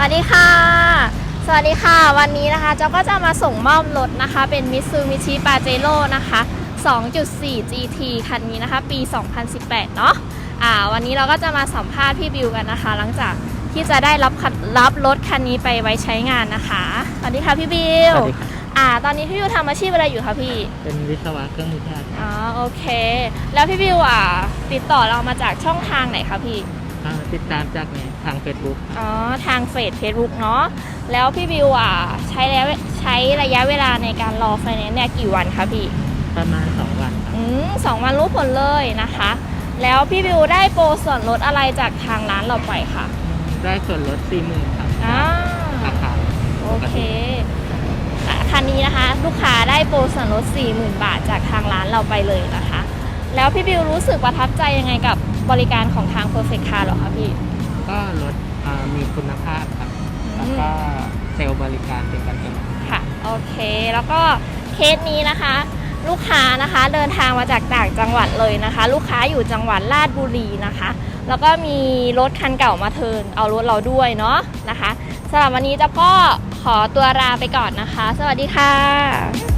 วัสดีค่ะ สวัสดีค่ะ วันนี้นะคะเจ้าก็จะมาส่งมอบรถนะคะ เป็น Mitsubishi Pajero นะคะ 2.4 GT คันนี้นะคะ ปี 2018 เนาะอ่า วันนี้เราก็จะมาสัมภาษณ์พี่บิวกันนะคะ หลังจากที่จะได้รับคันรับรถคันนี้ไปไว้ใช้งานนะคะ สวัสดีค่ะพี่บิว สวัสดีครับ อ่า ตอนนี้พี่บิวทำอาชีพอะไรอยู่คะพี่ เป็นวิศวะเครื่องมือแพทย์อ๋อ โอเค แล้วพี่บิวอะติดต่อเรามาจากช่องทางไหนคะพี่ อ่าติดตามจากเนี่ยทาง Facebook อ๋อทางเฟซเฟซบุ๊กเนาะแล้วพี่บิวอะใช้แล้วใช้ระยะเวลาในการรอไฟแนนซ์เนี่ยกี่วันคะพี่ ประมาณ 2 วันครับอืมสองวันรู้ผลเลยนะคะ แล้วพี่บิวได้โปรส่วนลดอะไรจากทางร้านเราไปคะได้ส่วนลด 40,000ครับอ่าราคาโอเคอะคันนี้นะคะ ลูกค้าได้โปรส่วนลด 40,000 บาทจากทางร้านเราไปเลยนะคะ แล้วพี่บิวรู้สึกประทับใจยังไงกับ บริการของทาง Perfect Car เหรอคะพี่ ก็รถอ่ามีคุณภาพครับ แล้วก็เซลล์บริการเป็นกันเอง ค่ะ โอเค แล้วก็เคสนี้นะคะ ลูกค้านะคะเดินทางมาจากต่างจังหวัดเลยนะคะ ลูกค้าอยู่จังหวัดราชบุรีนะคะ แล้วก็มีรถคันเก่ามาเทิร์นเอารถเราด้วยเนาะนะคะสำหรับวันนี้เจะก็ขอตัวลาไปก่อนนะคะ สวัสดีค่ะ